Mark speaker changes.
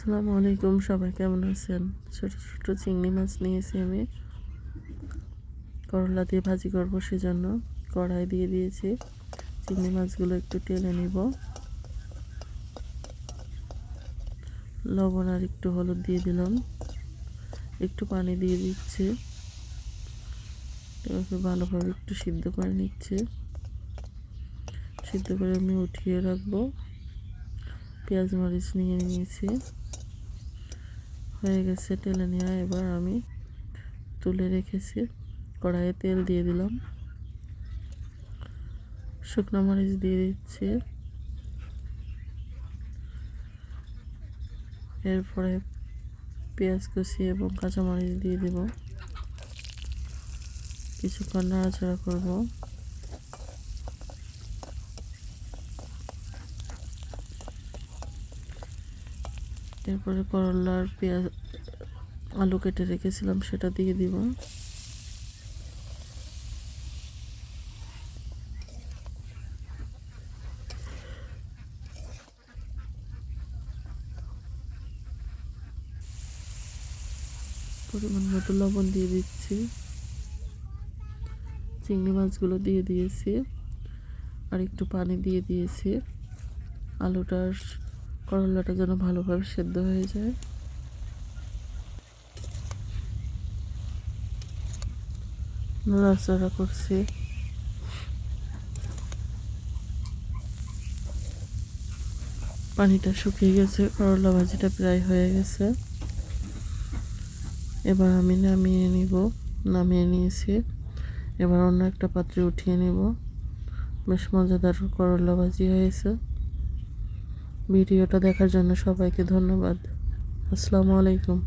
Speaker 1: আসসালামু আলাইকুম, সবাই কেমন আছেন? ছোট ছোট চিংড়ি মাছ নিয়েছি আমি। করলা দিয়ে ভাজি করব সেজন্য। কড়াই দিয়ে দিয়েছি। চিংড়ি মাছগুলো একটু টেলে নিব। লবণ আর একটু হলুদ দিয়ে দিলাম। একটু পানি দিয়ে দিচ্ছি। এবার ভালোভাবে একটু সিদ্ধ করে নিচ্ছে। সিদ্ধ করে আমি উঠিয়ে রাখব। পেঁয়াজ মরিচ নিয়ে নিয়েছি। হয়ে গেছে টেলে নেওয়া এবার আমি তুলে রেখেছি, কড়াইয়ে তেল দিয়ে দিলাম। শুকনো মরিচ দিয়ে দিচ্ছি। এরপরে পেঁয়াজ কুচি এবং কাঁচামরিচ দিয়ে দেব। কিছুক্ষণ নাড়াচাড়া করব। এরপরে করলার পেঁয়াজ, আলু কেটে রেখেছিলাম, সেটা দিয়ে দিব। পরিমাণ মতো লবণ দিয়ে দিচ্ছি। চিংড়ি মাছগুলো দিয়ে দিয়েছি। আর একটু পানি দিয়ে দিয়েছি। আলুটার করলাটা যেন ভালোভাবে সেদ্ধ হয়ে যায়। নাড়াচাড়া করছি। পানিটা শুকিয়ে গেছে, করলা ভাজিটা প্রায় হয়ে গেছে। এবার আমি নামিয়ে নিব, নামিয়ে নিয়েছি। এবার অন্য একটা পাত্রে উঠিয়ে নেব। বেশ মজাদার করলা ভাজি হয়েছে। ভিডিওটা দেখার জন্য সবাইকে ধন্যবাদ। আসসালামু আলাইকুম।